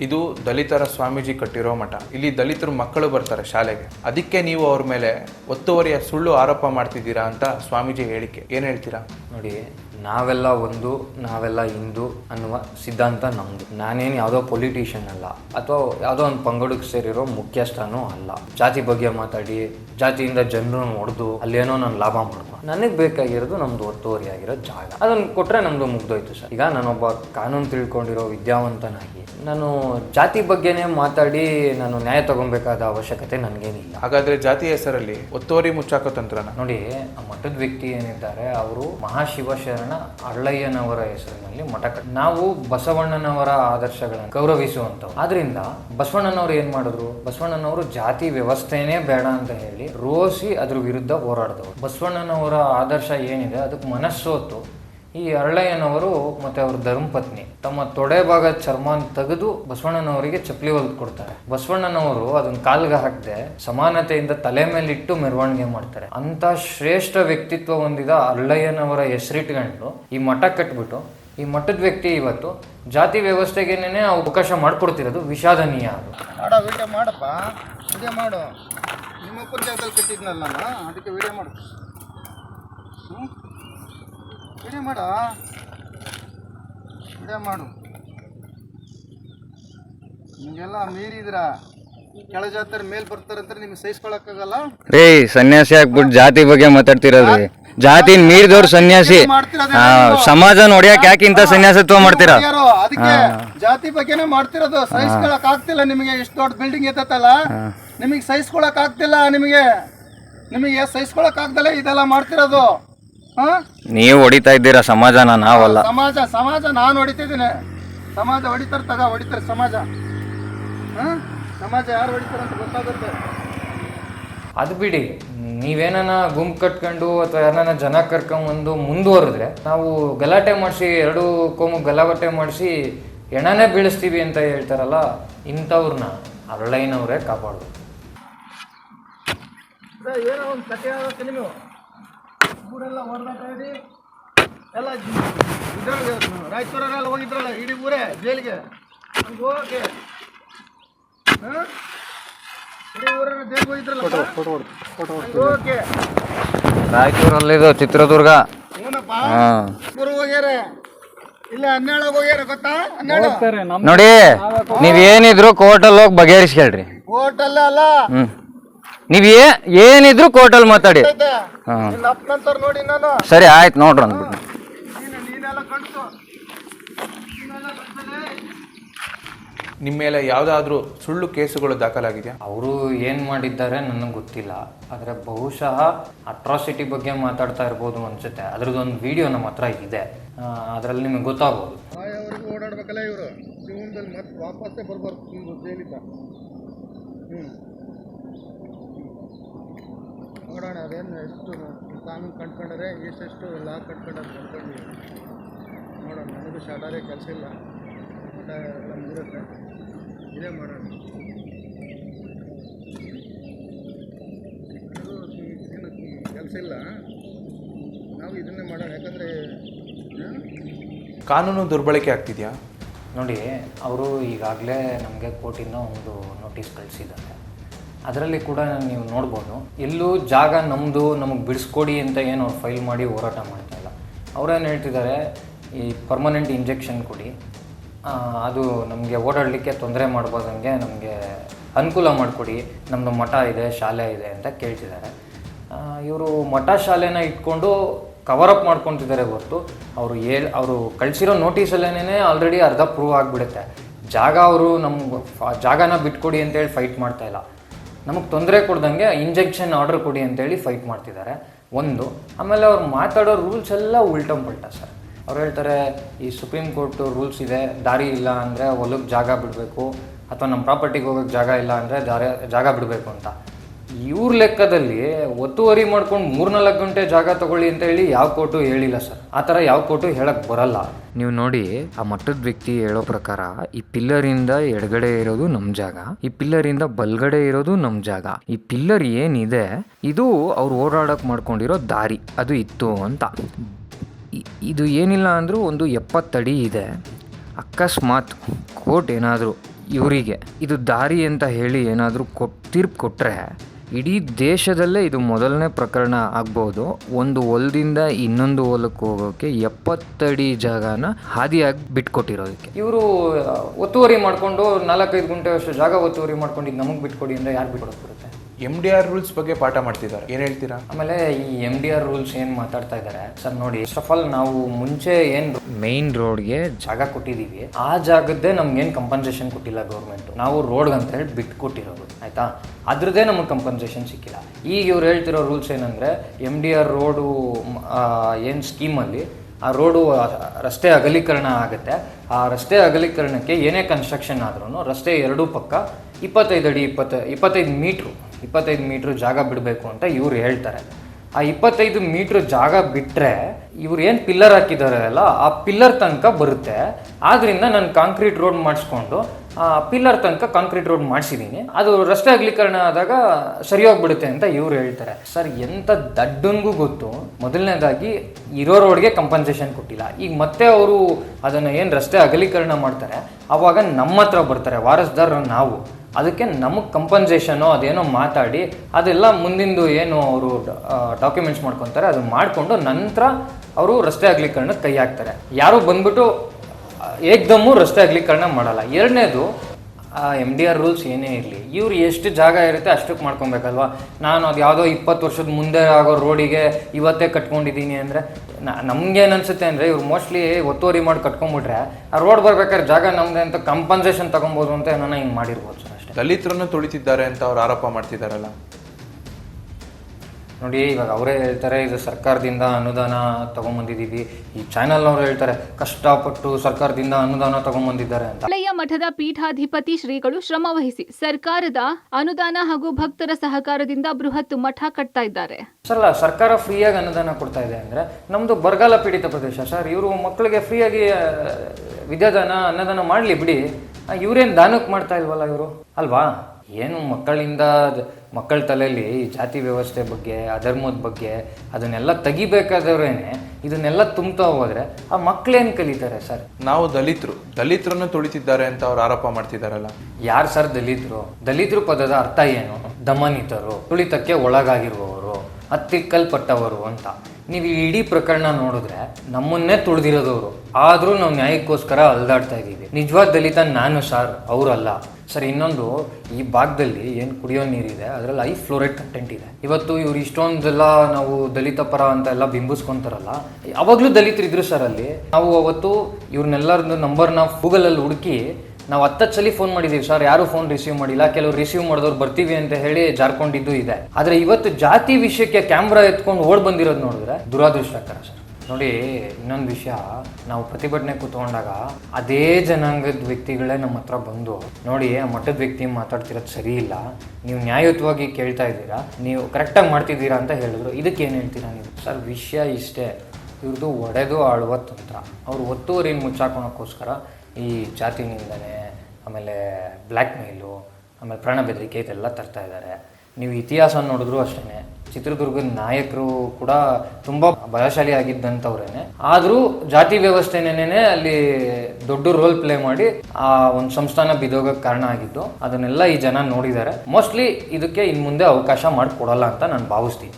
ಇದು ದಲಿತರ ಸ್ವಾಮೀಜಿ ಕಟ್ಟಿರೋ ಮಠ. ಇಲ್ಲಿ ದಲಿತರು ಮಕ್ಕಳು ಬರ್ತಾರೆ ಶಾಲೆಗೆ. ಅದಕ್ಕೆ ನೀವು ಅವ್ರ ಮೇಲೆ ಒತ್ತುವರಿಯ ಸುಳ್ಳು ಆರೋಪ ಮಾಡ್ತಿದ್ದೀರಾ ಅಂತ ಸ್ವಾಮೀಜಿ ಹೇಳಿಕೆ. ಏನ್ ಹೇಳ್ತೀರಾ? ನೋಡಿ ನಾವೆಲ್ಲ ಒಂದು ನಾವೆಲ್ಲ ಹಿಂದೂ ಅನ್ನುವ ಸಿದ್ಧಾಂತ ನಮ್ಮದು ನಾನೇನು ಯಾವುದೋ ಪೊಲಿಟಿಷಿಯನ್ ಅಲ್ಲ ಅಥವಾ ಯಾವುದೋ ಒಂದು ಪಂಗಡಕ್ಕೆ ಸೇರಿರೋ ಮುಖ್ಯಸ್ಥನೂ ಅಲ್ಲ. ಜಾತಿ ಬಗ್ಗೆ ಮಾತಾಡಿ ಜಾತಿಯಿಂದ ಜನರನ್ನು ಹೊಡೆದು ಅಲ್ಲೇನೋ ನಾನು ಲಾಭ ಮಾಡ್ಕೊ ನನಗೆ ಬೇಕಾಗಿರೋದು ನಮ್ದು ಒತ್ತುವರಿ ಆಗಿರೋ ಜಾಗ. ಅದನ್ನು ಕೊಟ್ಟರೆ ನಮ್ಮದು ಮುಗ್ದೋಯ್ತು ಸರ್. ಈಗ ನಾನೊಬ್ಬ ಕಾನೂನು ತಿಳ್ಕೊಂಡಿರೋ ವಿದ್ಯಾವಂತನಾಗಿ ನಾನು ಜಾತಿ ಬಗ್ಗೆನೇ ಮಾತಾಡಿ ನಾನು ನ್ಯಾಯ ತಗೊಬೇಕಾದ ಅವಶ್ಯಕತೆ ನನಗೇನಿಲ್ಲ. ಹಾಗಾದ್ರೆ ಜಾತಿ ಹೆಸರಲ್ಲಿ ಒತ್ತುವರಿ ಮುಚ್ಚಾಕೋ ತಂತ್ರನ? ನೋಡಿ ಆ ಮಠದ ವ್ಯಕ್ತಿ ಏನಿದ್ದಾರೆ ಅವರು ಮಹಾಶಿವಶರಣ ಅಳ್ಳಯ್ಯನವರ ಹೆಸರಿನಲ್ಲಿ ಮಠ ನಾವು ಬಸವಣ್ಣನವರ ಆದರ್ಶಗಳನ್ನು ಗೌರವಿಸುವಂಥವು ಆದ್ರಿಂದ ಬಸವಣ್ಣನವರು ಏನ್ ಮಾಡಿದ್ರು? ಬಸವಣ್ಣನವರು ಜಾತಿ ವ್ಯವಸ್ಥೆನೇ ಬೇಡ ಅಂತ ಹೇಳಿ ರೋಸಿ ಅದ್ರ ವಿರುದ್ಧ ಹೋರಾಡಿದವರು. ಬಸವಣ್ಣನವರ ಆದರ್ಶ ಏನಿದೆ? ಅದಕ್ಕೆ ಮನಸ್ಸೋತು ಈ ಅರಳಯ್ಯನವರು ಮತ್ತೆ ಅವ್ರ ಧರ್ಮಪತ್ನಿ. ತಮ್ಮ ತೊಡೆ ಭಾಗ ಚರ್ಮ ತೆಗೆದು ಬಸವಣ್ಣನವರಿಗೆ ಚಪ್ಪಲಿ ಹೊಲ್ದು ಕೊಡ್ತಾರೆ. ಬಸವಣ್ಣನವರು ಅದನ್ನ ಕಾಲ್ಗೆ ಹಾಕದೆ ಸಮಾನತೆಯಿಂದ ತಲೆ ಮೇಲಿಟ್ಟು ಮೆರವಣಿಗೆ ಮಾಡ್ತಾರೆ. ಅಂತ ಶ್ರೇಷ್ಠ ವ್ಯಕ್ತಿತ್ವ ಹೊಂದಿದ ಅರಳಯ್ಯನವರ ಹೆಸರಿಟ್ಕೊಂಡು ಈ ಮಠ ಕಟ್ಬಿಟ್ಟು, ಈ ಮಠದ ವ್ಯಕ್ತಿ ಇವತ್ತು ಜಾತಿ ವ್ಯವಸ್ಥೆಗೇನೆ ಅವಕಾಶ ಮಾಡ್ಕೊಡ್ತಿರೋದು ವಿಷಾದನೀಯ ಅದು. ಮಾಡಪ್ಪ. ಮಾಡು. ಅದಕ್ಕೆ ಮಾಡು. ವಿಡಿಯೋ ಮಾಡ. ಮಾಡು. ನಿಮಗೆಲ್ಲ ಮೀರಿದ್ರ ಕೆಳ ಜಾತ್ರೆ ಮೇಲೆ ಬರ್ತಾರಂತ ನಿಮ್ಗೆ ಸಹಿಸ್ಕೊಳಕ್ಕಾಗಲ್ಲ? ರೀ ಸನ್ಯಾಸಿ ಆಗ್ಬಿಟ್ಟು ಜಾತಿ ಬಗ್ಗೆ ಮಾತಾಡ್ತಿರಲ್ರಿ ಜಾತಿ ಮೀರಿದವ್ರು ಸನ್ಯಾಸಿ. ಆ, ಸಮಾಜ ನೋಡ್ಯಾಕ ಯಾಕೆ ಇಂತ ಸನ್ಯಾಸತ್ವ ಮಾಡ್ತೀರಾ? ಯಾರು? ಅದಕ್ಕೆ ಜಾತಿ ಬಗ್ಗೆನೇ ಮಾಡ್ತಿರೋದು. ಸಹಿಸ್ಕೊಳಕ್ ಆಗ್ತಿಲ್ಲ ನಿಮಗೆ ಇಷ್ಟು ದೊಡ್ಡ ಬಿಲ್ಡಿಂಗ್ ಇರ್ತಲ್ಲ ನಿಮಗೆ ಸಹಿಸ್ಕೊಳಕ್ ಆಗ್ತಿಲ್ಲ ನಿಮಗೆ? ನಿಮಗೆ ಸಹಿಸ್ಕೊಳಕ್ ಆಗ್ದಲ್ಲ ಇದೆಲ್ಲ ಮಾಡ್ತಿರೋದು. ನೀವು ಹೊಡಿತಾ ಇದ್ದೀರಾ? ಸಮಾಜನ ನಾವಲ್ಲ. ಸಮಾಜ ಸಮಾಜ ನಾನು ಹೊಡಿತಿದ್ದೀನಿ. ಸಮಾಜ ಹೊಡಿತಾರ ತಗ ಹೊಡಿತಾರೆ ಸಮಾಜ. ಹಾ ಸಮಾಜ ಯಾರು ಹೊಡಿತಾರೆ ಅಂತ ಗೊತ್ತಾಗುತ್ತೆ. ಅದು ಬಿಡಿ ನೀವೇನ ಗುಂಪು ಕಟ್ಕೊಂಡು ಅಥವಾ ಯಾರನ್ನ ಜನ ಕರ್ಕೊಂಬಂದು ಮುಂದುವರೆದ್ರೆ ನಾವು ಗಲಾಟೆ ಮಾಡಿಸಿ ಎರಡು ಕೋಮು ಗಲಾಟೆ ಮಾಡಿಸಿ ಹೆಣನೇ ಬೀಳಿಸ್ತೀವಿ ಅಂತ ಹೇಳ್ತಾರಲ್ಲ ಇಂಥವ್ರನ್ನ ಅರಳೈನವರೇ ಕಾಪಾಡೋದು ಏನೋ ಒಂದು ಕಥೆ ಆಗುತ್ತೆ ನೀವು ಊರೆಲ್ಲ ಹೊರಡಿ ಎಲ್ಲ ಇದ್ರಲ್ಲಿ ರಾಯಚೂರಲ್ಲೆಲ್ಲ ಹೋಗಿದ್ರಲ್ಲ ಇಡೀ ಊರೇ ಜೈಲಿಗೆ. ಹಂಗೆ ಹೋಗಕ್ಕೆ. ಹಾಂ? ಇಡೀ ಊರನ್ನ ಜೈಲಿಗೆ ಹೋಗಿದ್ರಲ್ಲ ಹಂಗೆ ರಾಯಚೂರಲ್ಲಿದು ಚಿತ್ರದುರ್ಗ. ಏನಪ್ಪ? ಹಾ. ಊರು ಹೋಗ್ಯಾರೆ? ಇಲ್ಲ ಹನ್ನೆರಡು ಹೋಗ್ಯಾರ ಗೊತ್ತಾ? ಹನ್ನೆರಡು? ನೋಡಿ ನೀವ್ ಏನಿದ್ರು ಕೋರ್ಟಲ್ಲಿ ಹೋಗಿ ಬಗೆಹರಿಸ್ಕೇಳ್ರಿ. ಕೋರ್ಟಲ್ಲ ಅಲ್ಲ? ಹ್ಮ್. ನೀವ್ ಏ ಏನಿದ್ರು ಕೋರ್ಟಲ್ಲಿ ಮಾತಾಡಿ. ಹಾ. ನೋಡಿ ನಾನು. ಸರಿ ಆಯ್ತು ನೋಡ್ರಿ ಅಂದ್ಬಿಟ್ಟು. ನೀನು ನೀನೆಲ್ಲ ಕಣ್ಸು ನೀನೆಲ್ಲ ಕಣ್ಸಲೇ ನಿಮ್ಮ ಮೇಲೆ ಯಾವುದಾದ್ರೂ ಸುಳ್ಳು ಕೇಸುಗಳು ದಾಖಲಾಗಿದೆಯಾ? ಅವರು ಏನು ಮಾಡಿದ್ದಾರೆ ನನಗೆ ಗೊತ್ತಿಲ್ಲ. ಆದರೆ ಬಹುಶಃ ಅಟ್ರಾಸಿಟಿ ಬಗ್ಗೆ ಮಾತಾಡ್ತಾ ಇರ್ಬೋದು ಅನ್ಸುತ್ತೆ. ಅದ್ರದ್ದೊಂದು ವಿಡಿಯೋ ನಮ್ಮ ಹತ್ರ ಇದೆ. ಅದರಲ್ಲಿ ನಿಮಗೆ ಗೊತ್ತಾಗ್ಬೋದು. ಓಡಾಡ್ಬೇಕಲ್ಲ ಇವರು. ಜೀವನದಲ್ಲಿ ಮತ್ತೆ ವಾಪಸ್ಸೇ ಬರ್ಬಾರ್ದು ಜೈಲಿಂದ. ಹ್ಞೂ ಅದೇನು ಎಷ್ಟು ಕಾನೂನು ಕಂಡ್ಕೊಂಡರೆ ಎಷ್ಟೆಷ್ಟು ಲಾ ಕಂಡ್ಕೊಂಡಾರೆ ಕಂಡ್ಕೊಂಡು ನೋಡೋಣ ನನಗೂ ಶಾಲಾರೆ ಕೆಲಸ ಇಲ್ಲ. ಊಟ ಎಲ್ಲ ಮುಗಿರುತ್ತೆ. ಇದೇ ಮಾಡೋಣ. ಕೆಲಸ ಇಲ್ಲ? ನಾವು ಇದನ್ನೇ ಮಾಡೋಣ. ಯಾಕಂದರೆ ಕಾನೂನು ದುರ್ಬಳಕೆ ಆಗ್ತಿದೆಯಾ? ನೋಡಿ ಅವರು ಈಗಾಗಲೇ ನಮಗೆ ಕೋರ್ಟಿನ ಒಂದು ನೋಟಿಸ್ ಕಳಿಸಿದ್ದಾರೆ. ಅದರಲ್ಲಿ ಕೂಡ ನೀವು ನೋಡ್ಬೋದು. ಎಲ್ಲೂ ಜಾಗ ನಮ್ಮದು ನಮಗೆ ಬಿಡಿಸ್ಕೊಡಿ ಅಂತ ಏನು ಅವ್ರು ಫೈಲ್ ಮಾಡಿ ಹೋರಾಟ ಮಾಡ್ತಾ ಇಲ್ಲ. ಅವ್ರೇನು ಹೇಳ್ತಿದ್ದಾರೆ, ಈ ಪರ್ಮನೆಂಟ್ ಇಂಜೆಕ್ಷನ್ ಕೊಡಿ. ಅದು ನಮಗೆ ಓಡಾಡಲಿಕ್ಕೆ ತೊಂದರೆ ಮಾಡ್ಬೋದಂಗೆ ನಮಗೆ ಅನುಕೂಲ ಮಾಡಿಕೊಡಿ. ನಮ್ಮದು ಮಠ ಇದೆ, ಶಾಲೆ ಇದೆ ಅಂತ ಕೇಳ್ತಿದ್ದಾರೆ. ಇವರು ಮಠ ಶಾಲೆನ ಇಟ್ಕೊಂಡು ಕವರ್ ಅಪ್ ಮಾಡ್ಕೊತಿದ್ದಾರೆ ಹೊರತು. ಅವರು ಹೇಳ್, ಅವರು ಕಳಿಸಿರೋ ನೋಟಿಸಲ್ಲೇನೇ ಆಲ್ರೆಡಿ ಅರ್ಧ ಪ್ರೂವ್ ಆಗಿಬಿಡುತ್ತೆ. ಜಾಗ ಅವರು ನಮ್ಗೆ ಜಾಗನ ಬಿಟ್ಕೊಡಿ ಅಂತೇಳಿ ಫೈಟ್ ಮಾಡ್ತಾ ಇಲ್ಲ. ನಮಗೆ ತೊಂದರೆ ಕೊಡ್ದಂಗೆ ಇಂಜೆಕ್ಷನ್ ಆರ್ಡರ್ ಕೊಡಿ ಅಂತೇಳಿ ಫೈಟ್ ಮಾಡ್ತಿದ್ದಾರೆ. ಒಂದು, ಆಮೇಲೆ ಅವ್ರು ಮಾತಾಡೋ ರೂಲ್ಸ್ ಎಲ್ಲ ಉಲ್ಟಂ ಪಲ್ಟ ಸರ್. ಅವ್ರು ಹೇಳ್ತಾರೆ, ಈ ಸುಪ್ರೀಂ ಕೋರ್ಟ್ ರೂಲ್ಸ್ ಇದೆ, ದಾರಿ ಇಲ್ಲ ಅಂದರೆ ಹೊಲಕ್ಕೆ ಜಾಗ ಬಿಡಬೇಕು, ಅಥವಾ ನಮ್ಮ ಪ್ರಾಪರ್ಟಿಗೆ ಹೋಗೋಕ್ಕೆ ಜಾಗ ಇಲ್ಲ ಅಂದರೆ ದಾರಿ, ಜಾಗ ಬಿಡಬೇಕು ಅಂತ. ಇವ್ರ ಲೆಕ್ಕದಲ್ಲಿ ಒತ್ತುವರಿ ಮಾಡ್ಕೊಂಡು ಮೂರ್ನಾಲ್ಕು ಗಂಟೆ ಜಾಗ ತಗೊಳ್ಳಿ ಅಂತ ಹೇಳಿ ಯಾವ ಕೋರ್ಟು ಹೇಳಿಲ್ಲ ಸರ್. ಆ ಥರ ಯಾವ ಕೋರ್ಟು ಹೇಳಕ್ ಬರಲ್ಲ. ನೀವು ನೋಡಿ, ಆ ಮಟ್ಟದ ವ್ಯಕ್ತಿ ಹೇಳೋ ಪ್ರಕಾರ ಈ ಪಿಲ್ಲರ್ ಇಂದ ಎಡಗಡೆ ಇರೋದು ನಮ್ ಜಾಗ, ಈ ಪಿಲ್ಲರ್ ಇಂದ ಬಲ್ಗಡೆ ಇರೋದು ನಮ್ ಜಾಗ. ಈ ಪಿಲ್ಲರ್ ಏನಿದೆ, ಇದು ಅವ್ರು ಓಡಾಡಕ್ ಮಾಡ್ಕೊಂಡಿರೋ ದಾರಿ. ಅದು ಇತ್ತು ಅಂತ. ಇದು ಏನಿಲ್ಲ ಅಂದರೂ ಒಂದು ಎಪ್ಪತ್ತಡಿ ಇದೆ. ಅಕಸ್ಮಾತ್ ಕೋರ್ಟ್ ಏನಾದರೂ ಇವರಿಗೆ ಇದು ದಾರಿ ಅಂತ ಹೇಳಿ ಏನಾದರೂ ಕೊಟ್, ತೀರ್ಪು ಕೊಟ್ಟರೆ ಇಡೀ ದೇಶದಲ್ಲೇ ಇದು ಮೊದಲನೇ ಪ್ರಕರಣ ಆಗ್ಬೋದು. ಒಂದು ಹೊಲದಿಂದ ಇನ್ನೊಂದು ಹೊಲಕ್ಕೆ ಹೋಗೋಕೆ ಎಪ್ಪತ್ತಡಿ ಜಾಗನ ಹಾದಿಯಾಗಿ ಬಿಟ್ಕೊಟ್ಟಿರೋದಕ್ಕೆ. ಇವರು ಒತ್ತುವರಿ ಮಾಡಿಕೊಂಡು ನಾಲ್ಕೈದು ಗುಂಟೆ ಅಷ್ಟು ಜಾಗ ಒತ್ತುವರಿ ಮಾಡ್ಕೊಂಡು ಈಗ ನಮಗೆ ಬಿಟ್ಕೊಡಿ ಅಂದರೆ ಯಾರು ಬಿಟ್ಕೊಡಕ್ಕೆ ಬರುತ್ತೆ? ಎಂ ಡಿ ಆರ್ ರೂಲ್ಸ್ ಬಗ್ಗೆ ಪಾಠ ಮಾಡ್ತಿದ್ದಾರೆ. ಏನು ಹೇಳ್ತೀರಾ? ಆಮೇಲೆ ಈ ಎಂ ಡಿ ಆರ್ ರೂಲ್ಸ್ ಏನು ಮಾತಾಡ್ತಾ ಇದ್ದಾರೆ? ಸರ್ ನೋಡಿ ಫಸ್ಟ್ ಆಫ್ ಆಲ್ ನಾವು ಮುಂಚೆ ಏನು ಮೇನ್ ರೋಡ್ಗೆ ಜಾಗ ಕೊಟ್ಟಿದ್ದೀವಿ ಆ ಜಾಗದ್ದೇ ನಮ್ಗೇನು ಕಂಪನ್ಸೇಷನ್ ಕೊಟ್ಟಿಲ್ಲ ಗೌರ್ಮೆಂಟ್ ನಾವು ರೋಡ್ ಅಂತ ಹೇಳಿ ಬಿಟ್ಟು ಕೊಟ್ಟಿರೋದು ಆಯ್ತಾ? ಅದ್ರದ್ದೇ ನಮಗೆ ಕಂಪನ್ಸೇಷನ್ ಸಿಕ್ಕಿಲ್ಲ. ಈಗ ಇವ್ರು ಹೇಳ್ತಿರೋ ರೂಲ್ಸ್ ಏನಂದ್ರೆ ಎಂ ಡಿ ಆರ್ ರೋಡು ಏನು ಸ್ಕೀಮಲ್ಲಿ ಆ ರೋಡು ರಸ್ತೆ ಅಗಲೀಕರಣ ಆಗುತ್ತೆ. ಆ ರಸ್ತೆ ಅಗಲೀಕರಣಕ್ಕೆ ಏನೇ ಕನ್ಸ್ಟ್ರಕ್ಷನ್ ಆದ್ರೂ ರಸ್ತೆ ಎರಡೂ ಪಕ್ಕ ಇಪ್ಪತ್ತೈದು ಅಡಿ ಇಪ್ಪತ್ತ ಇಪ್ಪತ್ತೈದು ಮೀಟ್ರು ಇಪ್ಪತ್ತೈದು ಮೀಟ್ರ್ ಜಾಗ ಬಿಡಬೇಕು ಅಂತ ಇವ್ರು ಹೇಳ್ತಾರೆ. ಆ ಇಪ್ಪತ್ತೈದು ಮೀಟ್ರ್ ಜಾಗ ಬಿಟ್ಟರೆ ಇವ್ರು ಏನು ಪಿಲ್ಲರ್ ಹಾಕಿದ್ದಾರೆ ಅಲ್ಲ, ಆ ಪಿಲ್ಲರ್ ತನಕ ಬರುತ್ತೆ. ಆದ್ದರಿಂದ ನಾನು ಕಾಂಕ್ರೀಟ್ ರೋಡ್ ಮಾಡಿಸ್ಕೊಂಡು, ಆ ಪಿಲ್ಲರ್ ತನಕ ಕಾಂಕ್ರೀಟ್ ರೋಡ್ ಮಾಡಿಸಿದ್ದೀನಿ ಅದು ರಸ್ತೆ ಅಗಲೀಕರಣ ಆದಾಗ ಸರಿ ಹೋಗ್ಬಿಡುತ್ತೆ ಅಂತ ಇವ್ರು ಹೇಳ್ತಾರೆ. ಸರ್ ಎಂಥ ದಡ್ಡನ್ಗೂ ಗೊತ್ತು. ಮೊದಲನೇದಾಗಿ ಇರೋ ರೋಡ್ಗೆ ಕಂಪನ್ಸೇಷನ್ ಕೊಟ್ಟಿಲ್ಲ. ಈಗ ಮತ್ತೆ ಅವರು ಅದನ್ನು ಏನು ರಸ್ತೆ ಅಗಲೀಕರಣ ಮಾಡ್ತಾರೆ? ಆವಾಗ ನಮ್ಮ ಹತ್ರ ಬರ್ತಾರೆ ವಾರಸ್ದಾರ ನಾವು. ಅದಕ್ಕೆ ನಮಗೆ ಕಂಪನ್ಸೇಷನು ಅದೇನೋ ಮಾತಾಡಿ, ಅದೆಲ್ಲ ಮುಂದಿಂದು ಏನು ಅವರು ಡಾಕ್ಯುಮೆಂಟ್ಸ್ ಮಾಡ್ಕೊತಾರೆ ಅದು ಮಾಡಿಕೊಂಡು ನಂತರ ಅವರು ರಸ್ತೆ ಅಗಲೀಕರಣಕ್ಕೆ ಕೈ ಹಾಕ್ತಾರೆ. ಯಾರು ಬಂದ್ಬಿಟ್ಟು ಏಕ್ದಮ್ಮು ರಸ್ತೆ ಅಗಲೀಕರಣ ಮಾಡಲ್ಲ. ಎರಡನೇದು ಎಂ ಡಿ ಆರ್ ರೂಲ್ಸ್ ಏನೇ ಇರಲಿ, ಇವ್ರು ಎಷ್ಟು ಜಾಗ ಇರುತ್ತೆ ಅಷ್ಟಕ್ಕೆ ಮಾಡ್ಕೊಬೇಕಲ್ವಾ? ನಾನು ಅದು ಯಾವುದೋ ಇಪ್ಪತ್ತು ವರ್ಷದ ಮುಂದೆ ಆಗೋ ರೋಡಿಗೆ ಇವತ್ತೇ ಕಟ್ಕೊಂಡಿದ್ದೀನಿ ಅಂದರೆ ನಮ್ಗೇನು ಅನಿಸುತ್ತೆ ಅಂದರೆ, ಇವ್ರು ಮೋಸ್ಟ್ಲಿ ಒತ್ತುವರಿ ಮಾಡಿ ಕಟ್ಕೊಂಡ್ಬಿಟ್ರೆ ಆ ರೋಡ್ ಬರ್ಬೇಕಾದ್ರೆ ಜಾಗ ನಮ್ಮದೇ ಅಂತ ಕಂಪನ್ಸೇಷನ್ ತಗೊಬೋದು ಅಂತ ಏನೋ ಹಿಂಗೆ ಮಾಡಿರ್ಬೋದು ಸರ್ ದಲಿತರನ್ನು ತುಳಿತಿದ್ದಾರೆ ಅಂತ ಅವ್ರು ಆರೋಪ ಮಾಡ್ತಿದ್ದಾರಲ್ಲ ನೋಡಿ ಇವಾಗ ಅವರೇ ಹೇಳ್ತಾರೆ ಇದು ಸರ್ಕಾರದಿಂದ ಅನುದಾನ ತಗೊಂಬಂದಿದ್ದೀವಿ. ಈ ಚಾನಲ್ನವ್ರು ಹೇಳ್ತಾರೆ ಕಷ್ಟಪಟ್ಟು ಸರ್ಕಾರದಿಂದ ಅನುದಾನ ತಗೊಂಬಂದಿದ್ದಾರೆ ಅಂತ. ಹಳೆಯ ಮಠದ ಪೀಠಾಧಿಪತಿ ಶ್ರೀಗಳು ಶ್ರಮ ವಹಿಸಿ ಸರ್ಕಾರದ ಅನುದಾನ ಹಾಗೂ ಭಕ್ತರ ಸಹಕಾರದಿಂದ ಬೃಹತ್ ಮಠ ಕಟ್ತಾ ಇದ್ದಾರೆ. ಸರ್ ಅಲ್ಲ ಸರ್ಕಾರ ಫ್ರೀಯಾಗಿ ಅನುದಾನ ಕೊಡ್ತಾ ಇದೆ ಅಂದ್ರೆ ನಮ್ದು ಬರಗಾಲ ಪೀಡಿತ ಪ್ರದೇಶ. ಸರ್ ಇವರು ಮಕ್ಕಳಿಗೆ ಫ್ರೀಯಾಗಿ ವಿದ್ಯಾದಾನ ಅನ್ನದಾನ ಮಾಡಲಿ ಬಿಡಿ. ಇವರೇನು ದಾನಕ್ಕೆ ಮಾಡ್ತಾ ಇಲ್ವಲ್ಲ ಇವರು? ಅಲ್ವಾ? ಏನು ಮಕ್ಕಳಿಂದ ಮಕ್ಕಳ ತಲೆಯಲ್ಲಿ ಈ ಜಾತಿ ವ್ಯವಸ್ಥೆ ಬಗ್ಗೆ ಅಧರ್ಮದ ಬಗ್ಗೆ ಅದನ್ನೆಲ್ಲ ತೆಗಿಬೇಕಾದವ್ರೇನೆ ಇದನ್ನೆಲ್ಲ ತುಂಬ್ತಾ ಹೋದ್ರೆ ಆ ಮಕ್ಕಳೇನು ಕಲಿತಾರೆ ಸರ್? ನಾವು ದಲಿತರು. ದಲಿತರನ್ನು ತುಳಿತಿದ್ದಾರೆ ಅಂತ ಅವ್ರು ಆರೋಪ ಮಾಡ್ತಿದ್ದಾರಲ್ಲ ಯಾರು ಸರ್ ದಲಿತರು? ದಲಿತರು ಪದದ ಅರ್ಥ ಏನು? ದಮನಿತರು. ತುಳಿತಕ್ಕೆ ಒಳಗಾಗಿರುವವರು. ಹತ್ತಿಕ್ಕಲ್ಪಟ್ಟವರು ಅಂತ. ನೀವು ಈ ಇಡೀ ಪ್ರಕರಣ ನೋಡಿದ್ರೆ ನಮ್ಮನ್ನೇ ತುಳಿದಿರೋದವರು ಆದರೂ ನಾವು ನ್ಯಾಯಕ್ಕೋಸ್ಕರ ಅಲ್ದಾಡ್ತಾ ಇದ್ದೀವಿ. ನಿಜವಾದ ದಲಿತ ನಾನು ಸರ್, ಅವರಲ್ಲ. ಸರ್, ಇನ್ನೊಂದು, ಈ ಭಾಗದಲ್ಲಿ ಏನು ಕುಡಿಯೋ ನೀರಿದೆ, ಅದರಲ್ಲಿ ಐ ಫ್ಲೋರೈಡ್ ಕಂಟೆಂಟ್ ಇದೆ. ಇವತ್ತು ಇವ್ರು ಇಷ್ಟೊಂದೆಲ್ಲ ನಾವು ದಲಿತ ಪರ ಅಂತ ಎಲ್ಲ ಬಿಂಬಿಸ್ಕೊಂತಾರಲ್ಲ. ಅವಾಗಲೂ ದಲಿತರಿದ್ರು ಸರ್ ಅಲ್ಲಿ. ನಾವು ಅವತ್ತು ಇವ್ರನ್ನೆಲ್ಲರದ್ದು ನಂಬರ್ನ ಗೂಗಲಲ್ಲಿ ಹುಡುಕಿ ನಾವು ಹತ್ತತ್ತು ಸಲ ಫೋನ್ ಮಾಡಿದ್ದೀವಿ ಸರ್ ಯಾರು ಫೋನ್ ರಿಸೀವ್ ಮಾಡಿಲ್ಲ. ಕೆಲವರು ರಿಸೀವ್ ಮಾಡಿದವ್ರು ಬರ್ತೀವಿ ಅಂತ ಹೇಳಿ ಜಾರ್ಕೊಂಡಿದ್ದು ಇದೆ. ಆದರೆ ಇವತ್ತು ಜಾತಿ ವಿಷಯಕ್ಕೆ ಕ್ಯಾಮ್ರಾ ಎತ್ಕೊಂಡು ಓಡ್ ಬಂದಿರೋದು ನೋಡಿದ್ರೆ ದುರಾದೃಷ್ಟಕರ ಸರ್ ನೋಡಿ, ಇನ್ನೊಂದು ವಿಷಯ. ನಾವು ಪ್ರತಿಭಟನೆ ಕೂತ್ಕೊಂಡಾಗ ಅದೇ ಜನಾಂಗದ ವ್ಯಕ್ತಿಗಳೇ ನಮ್ಮ ಹತ್ರ ಬಂದು, ನೋಡಿ, ಆ ಮಠದ ವ್ಯಕ್ತಿ ಮಾತಾಡ್ತಿರೋದು ಸರಿ ಇಲ್ಲ ನೀವು ನ್ಯಾಯಯುತವಾಗಿ ಕೇಳ್ತಾ ಇದ್ದೀರಾ? ನೀವು ಕರೆಕ್ಟಾಗಿ ಮಾಡ್ತಿದ್ದೀರಾ ಅಂತ ಹೇಳಿದ್ರು. ಇದಕ್ಕೆ ಏನು ಹೇಳ್ತೀರಾ ನೀವು? ಸರ್ ವಿಷಯ ಇಷ್ಟೇ. ಇವ್ರದ್ದು ಒಡೆದು ಆಳುವ ತಂತ್ರ. ಅವ್ರು ಒತ್ತುವರಿನ ಮುಚ್ಚಾಕೋಣಕ್ಕೋಸ್ಕರ ಈ ನಿಂದನೆ ಆಮೇಲೆ ಬ್ಲ್ಯಾಕ್ ಮೇಲು, ಆಮೇಲೆ ಪ್ರಾಣ ಬೆದರಿಕೆ ಇದೆಲ್ಲ ತರ್ತಾ ಇದ್ದಾರೆ. ನೀವು ಇತಿಹಾಸ ನೋಡಿದ್ರು ಅಷ್ಟೇ ಚಿತ್ರದುರ್ಗದ ನಾಯಕರು ಕೂಡ ತುಂಬ ಬಲಶಾಲಿ ಆಗಿದ್ದಂಥವ್ರೇನೆ. ಆದರೂ ಜಾತಿ ವ್ಯವಸ್ಥೆನೇನೆ ಅಲ್ಲಿ ದೊಡ್ಡ ರೋಲ್ ಪ್ಲೇ ಮಾಡಿ ಆ ಒಂದು ಸಂಸ್ಥಾನ ಬಿದೋಗಕ್ಕೆ ಕಾರಣ ಆಗಿದ್ದು, ಅದನ್ನೆಲ್ಲ ಈ ಜನ ನೋಡಿದ್ದಾರೆ. ಮೋಸ್ಟ್ಲಿ ಇದಕ್ಕೆ ಇನ್ನು ಮುಂದೆ ಅವಕಾಶ ಮಾಡಿಕೊಡಲ್ಲ ಅಂತ ನಾನು ಭಾವಿಸ್ತೀನಿ.